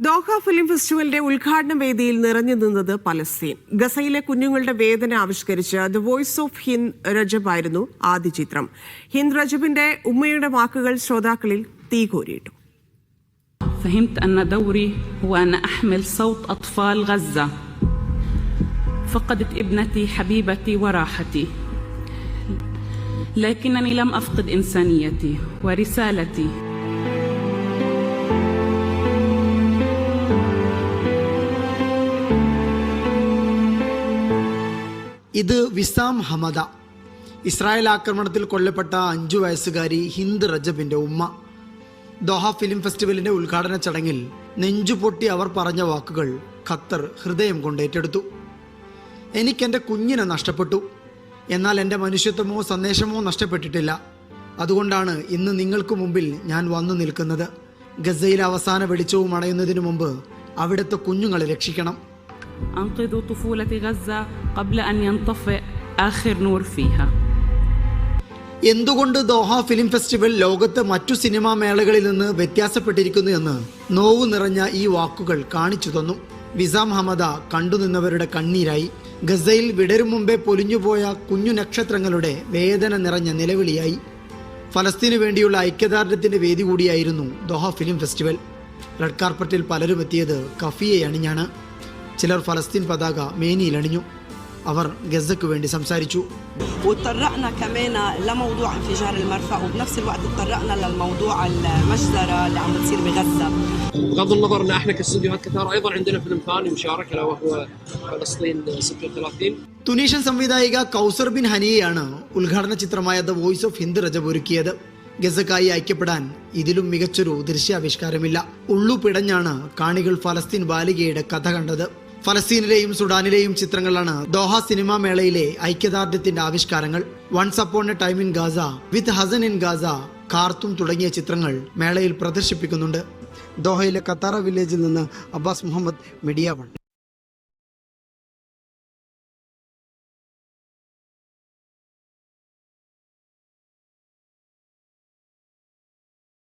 Doha film ഫെസ്റ്റിവലിന്റെ ഉദ്ഘാടന വേദിയിൽ നിറഞ്ഞു നിന്നത് പലസ്തീൻ ഗസയിലെ കുഞ്ഞുങ്ങളുടെ വേദന ആവിഷ്കരിച്ച the voice of Hind Rajab ആയിരുന്നു ആദ്യ ചിത്രം ഹിന്ദ് രജബിന്റെ ഉമ്മയുടെ വാക്കുകൾ ശ്രോതാക്കളിൽ തീകോരിയിട്ടു فهمت أن دوري هو أن أحمل صوت أطفال غزة فقدت ابنتي حبيبتي وراحتي لكنني لم أفقد إنسانيتي ورسالتي ഇത് വിസാം ഹമദ. ഇസ്രായേൽ ആക്രമണത്തിൽ കൊല്ലപ്പെട്ട അഞ്ചു വയസ്സുകാരി ഹിന്ദ് റജബിന്റെ ഉമ്മ. ദോഹ ഫിലിം ഫെസ്റ്റിവലിന്റെ ഉദ്ഘാടന ചടങ്ങിൽ നെഞ്ചുപൊട്ടി അവർ പറഞ്ഞ വാക്കുകൾ ഖത്തർ ഹൃദയം കൊണ്ട് ഏറ്റെടുത്തു. എനിക്കെന്റെ കുഞ്ഞിനെ നഷ്ടപ്പെട്ടു. എന്നാൽ എന്റെ മനുഷ്യത്വമോ സന്ദേശമോ നഷ്ടപ്പെട്ടിട്ടില്ല. അതുകൊണ്ടാണ് ഇന്ന് നിങ്ങൾക്ക് മുമ്പിൽ ഞാൻ വന്നു നിൽക്കുന്നത്. ഗസയിലെ അവസാന വെളിച്ചവും അടയുന്നതിന് മുമ്പ് അവിടുത്തെ കുഞ്ഞുങ്ങളെ രക്ഷിക്കണം. أنقذوا طفولة غزة قبل أن ينطفئ آخر نور فيها എന്തുകൊണ്ട് ദോഹ ഫിലിം ഫെസ്റ്റിവൽ ലോകത്ത് മറ്റു സിനിമാ മേളകളിൽ നിന്ന് വ്യത്യാസപ്പെട്ടിരിക്കുന്നു എന്ന് നോവു നിറഞ്ഞ ഈ വാക്കുകൾ കാണിച്ചു തന്നു വിസാം ഹമദ കണ്ടുനിന്നവരുടെ കണ്ണീരായി ഗസയിൽ വിടരും മുമ്പേ പൊലിഞ്ഞുപോയ കുഞ്ഞു നക്ഷത്രങ്ങളുടെ വേദന നിറഞ്ഞ നിലവിളിയായി ഫലസ്തീനു വേണ്ടിയുള്ള ഐക്യദാർഢ്യത്തിന്റെ വേദി കൂടിയായിരുന്നു ദോഹ ഫിലിം ഫെസ്റ്റിവൽ റെഡ് കാർപ്പറ്റിൽ പലരും എത്തിയത് കഫിയെ അണിഞ്ഞാണ് ചിലർ ഫലസ്തീൻ പതാക മേനിയിൽ അണിഞ്ഞു അവർ ഗസയ്ക്ക് വേണ്ടി സംസാരിച്ചു وتطرقنا كمان لموضوع انفجار المرفأ وبنفس الوقت تطرقنا للموضوع المجزرة اللي عم بتصير بغزة بغض النظر ان احنا كاستديوهات كثار ايضا عندنا فيلم ثاني مشارك له وهو فلسطين 36 തുനീഷ്യൻ സംവിധായിക കൗസർ ബിൻ ഹനിയെയാണ് ഉദ്ഘാടന ചിത്രമായ the voice of Hind Rajab ഒരുക്കിയത് ഗസക്കായി ഐക്യപ്പെടാൻ ഇതിലും മികച്ചൊരു ദൃശ്യാവിഷ്കാരമില്ല ഉള്ളു പിടഞ്ഞാണ് കാണികൾ ഫലസ്തീൻ ബാലികയുടെ കഥ കണ്ടത് ഫലസ്തീനിലെയും സുഡാനിലെയും ചിത്രങ്ങളാണ് ദോഹ സിനിമാ മേളയിലെ ഐക്യദാർഢ്യത്തിന്റെ ആവിഷ്കാരങ്ങൾ. Once upon a time in Gaza with Hasan in Gaza Khartoum തുടങ്ങിയ ചിത്രങ്ങൾ മേളയിൽ പ്രദർശിപ്പിക്കുന്നുണ്ട്. ദോഹയിലെ കത്താറ വില്ലേജിൽ നിന്ന് അബ്ബാസ് മുഹമ്മദ് മീഡിയ വൺ.